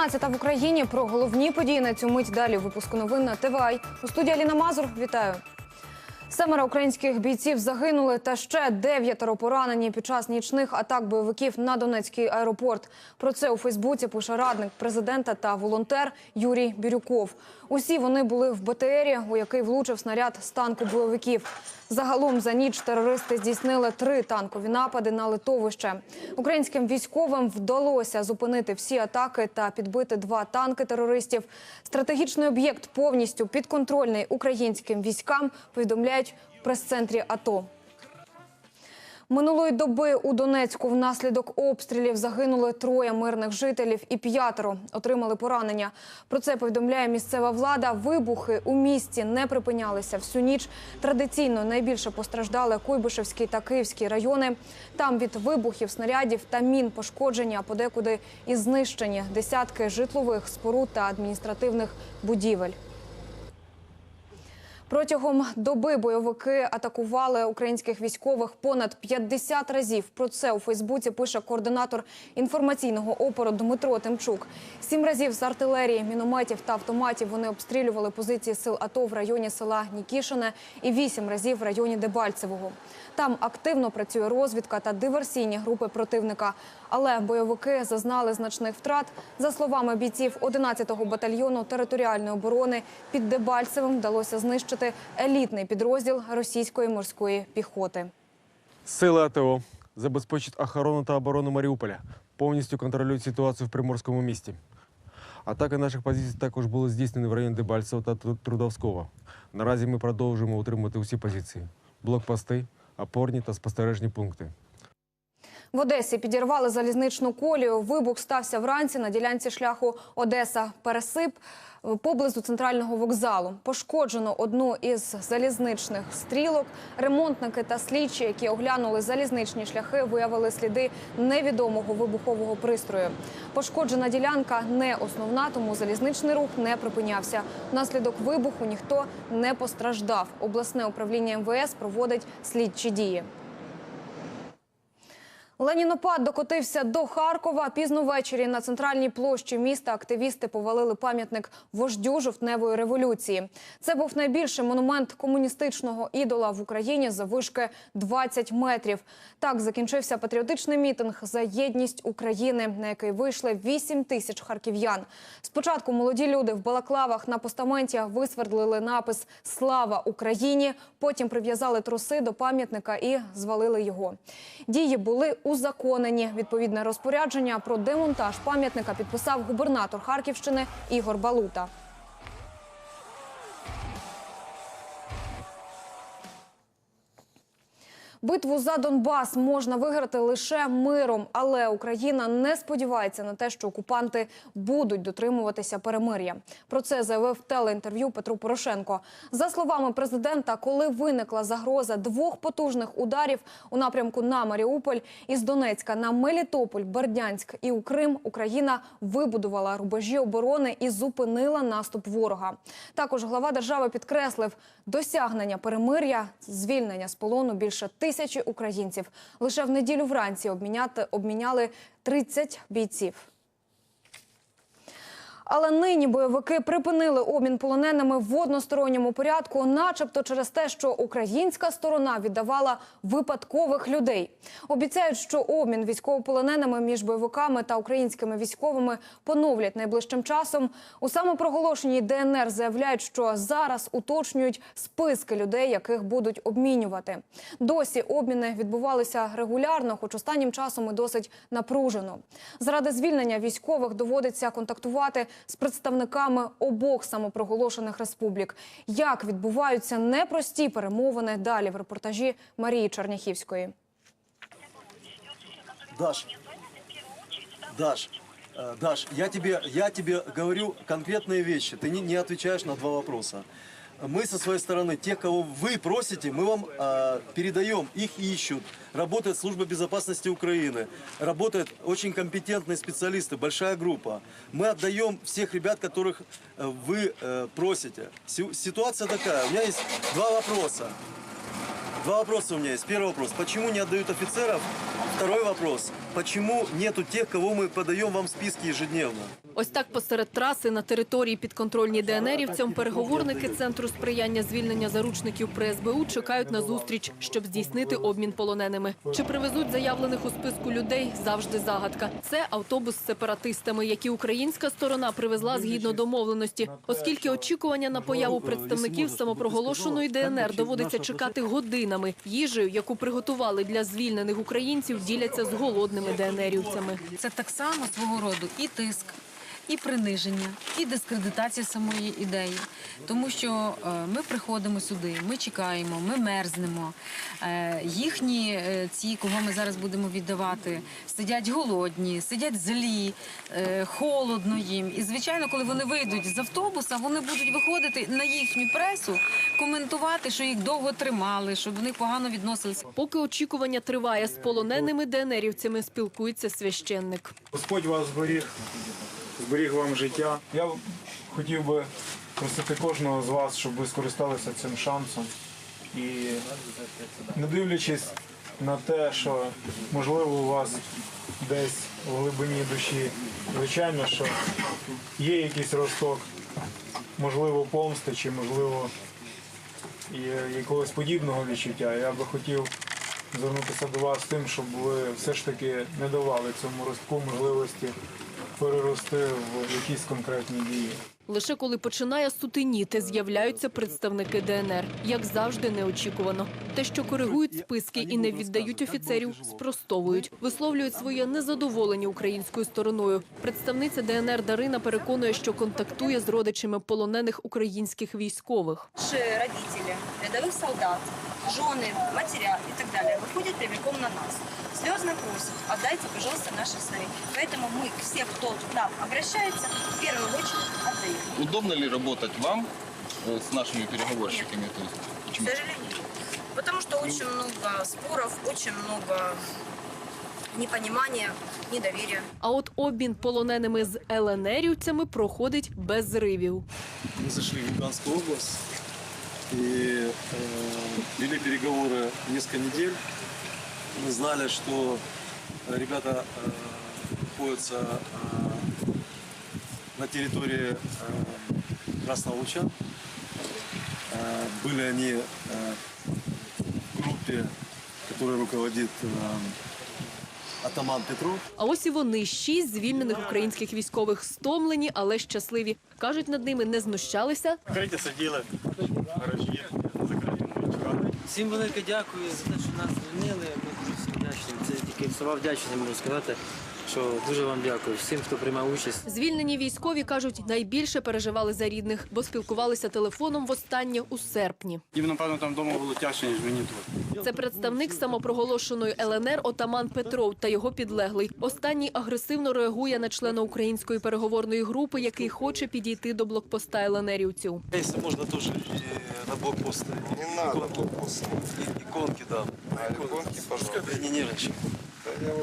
12 в Україні про головні події на цю мить далі у випуску новин на ТВАЙ. У студії Аліна Мазур. Вітаю. Семеро українських бійців загинули та ще дев'ятеро поранені під час нічних атак бойовиків на Донецький аеропорт. Про це у Фейсбуці пише радник президента та волонтер Юрій Бірюков. Усі вони були в БТРі, у який влучив снаряд з танку бойовиків. Загалом за ніч терористи здійснили три танкові напади на литовище. Українським військовим вдалося зупинити всі атаки та підбити два танки терористів. Стратегічний об'єкт повністю підконтрольний українським військам. Повідомляють прес-центрі АТО. Минулої доби у Донецьку внаслідок обстрілів загинули троє мирних жителів і п'ятеро отримали поранення. Про це повідомляє місцева влада. Вибухи у місті не припинялися всю ніч. Традиційно найбільше постраждали Куйбишевський та Київський райони. Там від вибухів, снарядів та мін пошкоджені, а подекуди і знищені десятки житлових споруд та адміністративних будівель. Протягом доби бойовики атакували українських військових понад 50 разів. Про це у Фейсбуці пише координатор інформаційного опору Дмитро Тимчук. Сім разів з артилерії, мінометів та автоматів вони обстрілювали позиції сил АТО в районі села Нікішине і вісім разів в районі Дебальцевого. Там активно працює розвідка та диверсійні групи противника. Але бойовики зазнали значних втрат. За словами бійців 11-го батальйону територіальної оборони, під Дебальцевим вдалося знищити елітний підрозділ російської морської піхоти. Сили АТО забезпечать охорону та оборону Маріуполя, повністю контролюють ситуацію в Приморському місті. Атаки наших позицій також були здійснені в районі Дебальцево та Тру- Трудовського. Наразі ми продовжуємо утримувати усі позиції: блокпости, опорні та спостережні пункти. В Одесі підірвали залізничну колію. Вибух стався вранці на ділянці шляху Одеса-Пересип поблизу центрального вокзалу. Пошкоджено одну із залізничних стрілок. Ремонтники та слідчі, які оглянули залізничні шляхи, виявили сліди невідомого вибухового пристрою. Пошкоджена ділянка не основна, тому залізничний рух не припинявся. Внаслідок вибуху ніхто не постраждав. Обласне управління МВС проводить слідчі дії. Ленінопад докотився до Харкова. Пізно ввечері на центральній площі міста активісти повалили пам'ятник вождю жовтневої революції. Це був найбільший монумент комуністичного ідола в Україні за вишки 20 метрів. Так закінчився патріотичний мітинг за єдність України, на який вийшли 8 тисяч харків'ян. Спочатку молоді люди в балаклавах на постаменті висвердлили напис Слава Україні. Потім прив'язали труси до пам'ятника і звалили його. Дії були узаконені. Відповідне розпорядження про демонтаж пам'ятника підписав губернатор Харківщини Ігор Балута. Битву за Донбас можна виграти лише миром, але Україна не сподівається на те, що окупанти будуть дотримуватися перемир'я. Про це заявив телеінтерв'ю Петру Порошенко. За словами президента, коли виникла загроза двох потужних ударів у напрямку на Маріуполь із Донецька на Мелітополь, Бердянськ і у Крим, Україна вибудувала рубежі оборони і зупинила наступ ворога. Також глава держави підкреслив досягнення перемир'я, звільнення з полону більше тисячі українців. Лише в неділю вранці обміняти обміняли 30 бійців. Але нині бойовики припинили обмін полоненими в односторонньому порядку, начебто через те, що українська сторона віддавала випадкових людей. Обіцяють, що обмін військовополоненими між бойовиками та українськими військовими поновлять найближчим часом. У самопроголошеній ДНР заявляють, що зараз уточнюють списки людей, яких будуть обмінювати. Досі обміни відбувалися регулярно, хоч останнім часом і досить напружено. Заради звільнення військових доводиться контактувати з представниками обох самопроголошених республік. Як відбуваються непрості перемовини далі в репортажі Марії Черняхівської. Даш, Даш, э, Даш, я тебе, я тебе говорю конкретные вещи. Ты не, не отвечаешь на два вопроса. Мы со своей стороны, тех, кого вы просите, мы вам э, передаем, их ищут. Работает служба безопасности Украины, работают очень компетентные специалисты, большая группа. Мы отдаем всех ребят, которых э, вы э, просите. Си- Ситуация такая, у меня есть два вопроса. Два вопроса у меня есть. Первый вопрос, почему не отдают офицеров? Второй вопрос, почему нету тех, кого мы подаем вам в списки ежедневно. Ось так посеред траси на території підконтрольній ДНРівцям переговорники Центру сприяння звільнення заручників при СБУ чекають на зустріч, щоб здійснити обмін полоненими. Чи привезуть заявлених у списку людей – завжди загадка. Це автобус з сепаратистами, які українська сторона привезла згідно домовленості. Оскільки очікування на появу представників самопроголошеної ДНР доводиться чекати годинами. Їжею, яку приготували для звільнених українців, діляться з голодними ДНРівцями. Це так само свого роду і тиск, і приниження, і дискредитація самої ідеї. Тому що е, ми приходимо сюди, ми чекаємо, ми мерзнемо. Е, їхні е, ці, кого ми зараз будемо віддавати, сидять голодні, сидять злі, холодно їм. І звичайно, коли вони вийдуть з автобуса, вони будуть виходити на їхню пресу, коментувати, що їх довго тримали, що до них погано відносилися. Поки очікування триває з полоненими ДНРівцями, спілкується священник. Господь вас зберіг, зберіг вам життя. Я хотів би просити кожного з вас, щоб ви скористалися цим шансом. І не дивлячись на те, що можливо у вас десь в глибині душі, звичайно, що є якийсь росток, можливо, помсти чи можливо якогось подібного відчуття. Я би хотів звернутися до вас з тим, щоб ви все ж таки не давали цьому ростку можливості перерости в якісь конкретні дії. Лише коли починає сутеніти, з'являються представники ДНР. Як завжди, неочікувано. Те, що коригують списки і не віддають офіцерів, спростовують, висловлюють своє незадоволення українською стороною. Представниця ДНР Дарина переконує, що контактує з родичами полонених українських військових. Наши родители, рядовых солдат, жены, матеря и так далее выходят прямиком на нас. Слезно просят, отдайте, пожалуйста, наши сыны. Поэтому мы все, кто к нам обращается, в первую очередь отдаем. Удобно ли работать вам э, с нашими переговорщиками? То есть, К почему? сожалению. Потому что очень много споров, очень много непонимания, недоверия. А от обмін полоненими з ЛНРівцями проходить без зривів. Мы зашли в Луганскую область и э, вели переговоры несколько недель. Мы знали, что э, ребята э, находятся э, на территории э, Красного Луча. Э, были они э, в группе, которой руководит э, атаман Петров. А ось і вони шість звільнених українських військових стомлені, але щасливі. кажуть, над ними не знущалися, Закриті сиділи в гаражі, закриті чекали. Всім велике дякую за те, що нас звільнили. Тільки слова вдячні можу сказати, що дуже вам дякую всім, хто приймав участь. Звільнені військові кажуть, найбільше переживали за рідних, бо спілкувалися телефоном востаннє у серпні. Їм, напевно, там вдома було тяжче, ніж мені тут. Це представник самопроголошеної ЛНР отаман Петров та його підлеглий. Останній агресивно реагує на члена української переговорної групи, який хоче підійти до блокпоста ЛНРівців. Если можно, тоже и на блокпост. Не надо блокпост. Иконки, да. иконки, пожалуйста. Не нервничай.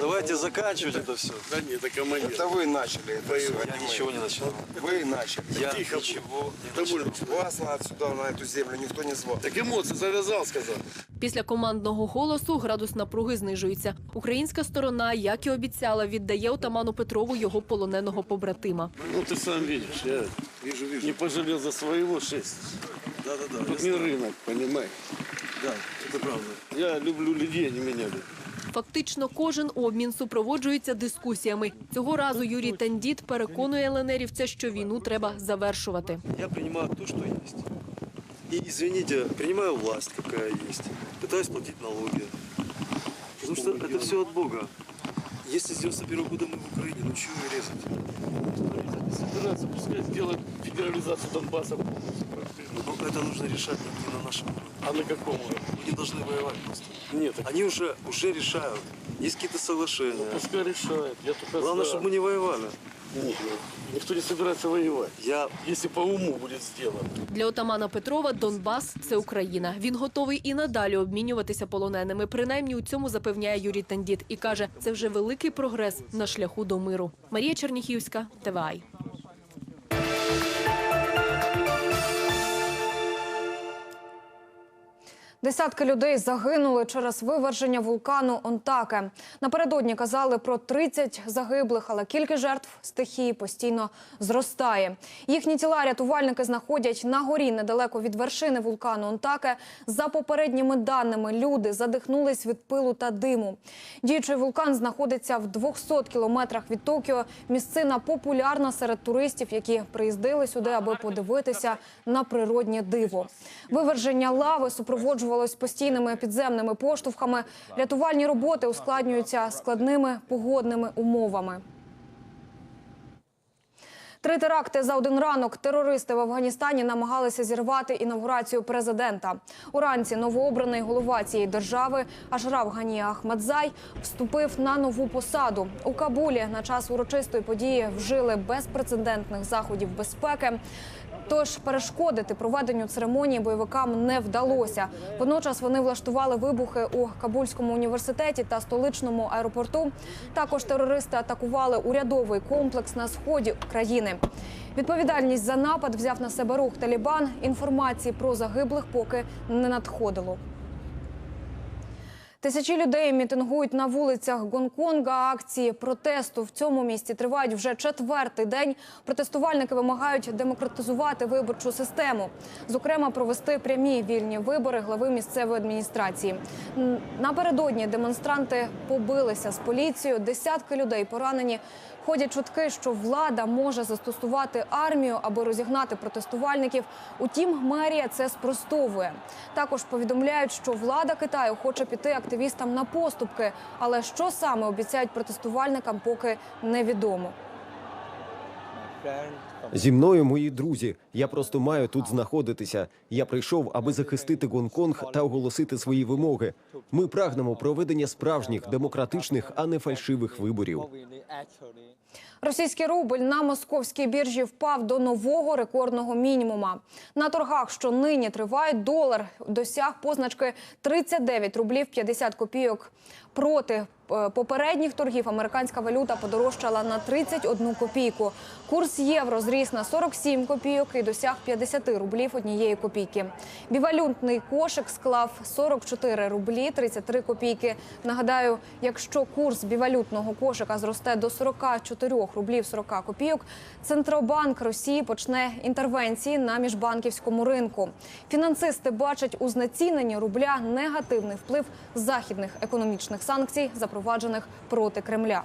Давайте заканчивать это все. Да ні, так командир. Это вы начали это все, Я ничего не начал. Вы начали. Я ничего не начал. Вас на отсюда, на эту землю никто не звал. Так емоції зав'язав, сказав. Після командного голосу градус напруги знижується. Українська сторона, як і обіцяла, віддає отаману Петрову його полоненого побратима. Ну ти сам бачиш, я Вижу, вижу. не пожалел за своего шесть. Да, да, да. Тут не рынок, понимаешь? Да, это правда. Я люблю людей, они меня любят. Фактично кожен обмін супроводжується дискусіями. Цього разу Юрій Тандіт переконує ЛНРівця, що війну треба завершувати. Я принимаю то, что есть. И, извините, принимаю власть, какая есть. Пытаюсь платить налоги. Потому что это все от Бога. Если с 91 года мы в Украине, ну чего ее резать? Собираться, пускай сделают федерализацию Донбасса. Ну, это нужно решать не на нашем уровне. А на каком уровне? Мы не должны воевать просто. Нет, так Они уже, уже решают. Есть какие-то соглашения. пускай решают. Я только Главное, за. чтобы мы не воевали. Нет, никто не собирается воевать. Я Если по уму будет сделано. Для отамана Петрова Донбас це Україна. Він готовий і надалі обмінюватися полоненими. Принаймні у цьому запевняє Юрій Тандіт і каже, це вже великий прогрес на шляху до миру. Марія Черніхівська, ТВАЙ. Десятки людей загинули через виверження вулкану Онтаке. Напередодні казали про 30 загиблих, але кількість жертв стихії постійно зростає. Їхні тіла рятувальники знаходять на горі недалеко від вершини вулкану Онтаке. За попередніми даними, люди задихнулись від пилу та диму. Діючий вулкан знаходиться в 200 кілометрах від Токіо. Місцина популярна серед туристів, які приїздили сюди, аби подивитися на природнє диво. Виверження лави супроводжувалось постійними підземними поштовхами. Рятувальні роботи ускладнюються складними погодними умовами. Три теракти за один ранок. Терористи в Афганістані намагалися зірвати інавгурацію президента. Уранці новообраний голова цієї держави Ашраф Гані Ахмадзай вступив на нову посаду. У Кабулі на час урочистої події вжили безпрецедентних заходів безпеки. Тож перешкодити проведенню церемонії бойовикам не вдалося. Водночас вони влаштували вибухи у Кабульському університеті та столичному аеропорту. Також терористи атакували урядовий комплекс на сході країни. Відповідальність за напад взяв на себе рух Талібан. Інформації про загиблих поки не надходило. Тисячі людей мітингують на вулицях Гонконга. Акції протесту в цьому місті тривають вже четвертий день. Протестувальники вимагають демократизувати виборчу систему, зокрема провести прямі вільні вибори глави місцевої адміністрації. Напередодні демонстранти побилися з поліцією. Десятки людей поранені. Ходять чутки, що влада може застосувати армію, аби розігнати протестувальників. Утім, мерія це спростовує. Також повідомляють, що влада Китаю хоче піти активістам на поступки, але що саме обіцяють протестувальникам, поки невідомо. Зі мною мої друзі. Я просто маю тут знаходитися. Я прийшов, аби захистити Гонконг та оголосити свої вимоги. Ми прагнемо проведення справжніх демократичних, а не фальшивих виборів. Російський рубль на московській біржі впав до нового рекордного мінімума. На торгах, що нині тривають, долар досяг позначки 39 рублів 50 копійок. Проти попередніх торгів американська валюта подорожчала на 31 копійку. Курс євро зріс на 47 копійок і досяг 50 рублів однієї копійки. Бівалютний кошик склав 44 рублі 33 копійки. Нагадаю, якщо курс бівалютного кошика зросте до 44 рублів 40 копійок, Центробанк Росії почне інтервенції на міжбанківському ринку. Фінансисти бачать у знеціненні рубля негативний вплив західних економічних санкцій, запроваджених проти Кремля.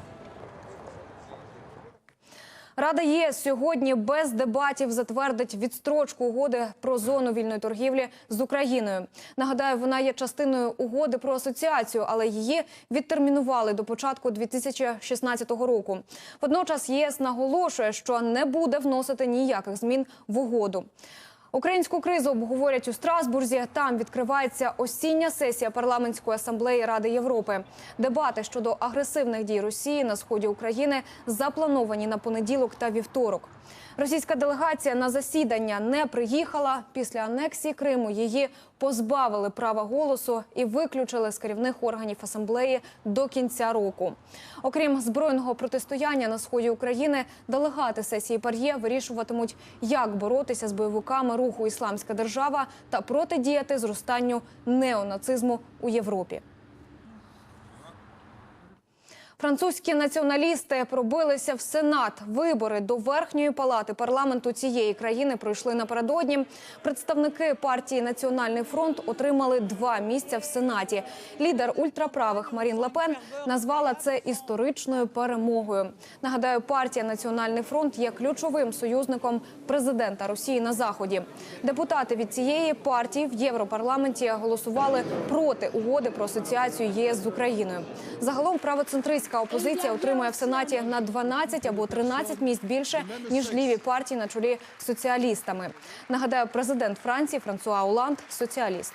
Рада ЄС сьогодні без дебатів затвердить відстрочку угоди про зону вільної торгівлі з Україною. Нагадаю, вона є частиною угоди про асоціацію, але її відтермінували до початку 2016 року. Водночас ЄС наголошує, що не буде вносити ніяких змін в угоду. Українську кризу обговорять у Страсбурзі. Там відкривається осіння сесія парламентської асамблеї Ради Європи. Дебати щодо агресивних дій Росії на сході України заплановані на понеділок та вівторок. Російська делегація на засідання не приїхала. Після анексії Криму її позбавили права голосу і виключили з керівних органів асамблеї до кінця року. Окрім збройного протистояння на сході України, делегати сесії Пар'є вирішуватимуть, як боротися з бойовиками руху Ісламська держава та протидіяти зростанню неонацизму у Європі. Французькі націоналісти пробилися в Сенат. Вибори до верхньої палати парламенту цієї країни пройшли напередодні. Представники партії Національний фронт отримали два місця в Сенаті. Лідер ультраправих Марін Лепен назвала це історичною перемогою. Нагадаю, партія Національний фронт є ключовим союзником президента Росії на заході. Депутати від цієї партії в Європарламенті голосували проти угоди про асоціацію ЄС з Україною. Загалом правоцентристська опозиція отримує в сенаті на 12 або 13 місць більше ніж ліві партії на чолі соціалістами. Нагадаю, президент Франції Франсуа Оланд – соціаліст.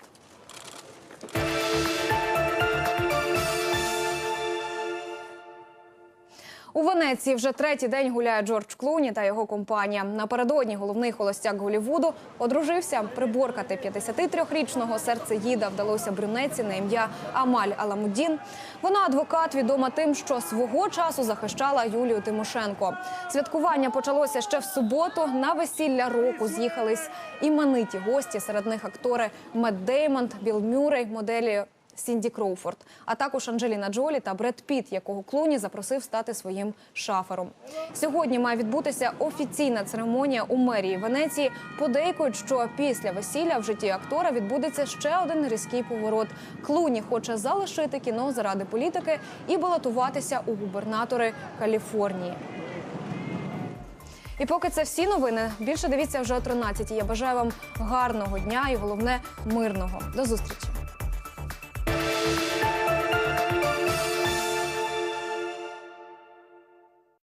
У Венеції вже третій день гуляє Джордж Клуні та його компанія. Напередодні головний холостяк Голівуду одружився. Приборкати 53-річного серцеїда вдалося брюнеці на ім'я Амаль Аламудін. Вона адвокат, відома тим, що свого часу захищала Юлію Тимошенко. Святкування почалося ще в суботу. На весілля року з'їхались імениті гості. Серед них актори Мед Деймонд, Білл Мюррей, моделі Сінді Кроуфорд, а також Анджеліна Джолі та Бред Піт, якого Клуні запросив стати своїм шафером. Сьогодні має відбутися офіційна церемонія у мерії Венеції. Подейкують, що після весілля в житті актора відбудеться ще один різкий поворот. Клуні хоче залишити кіно заради політики і балотуватися у губернатори Каліфорнії. І поки це всі новини, більше дивіться вже о 13 Я бажаю вам гарного дня і головне мирного. До зустрічі.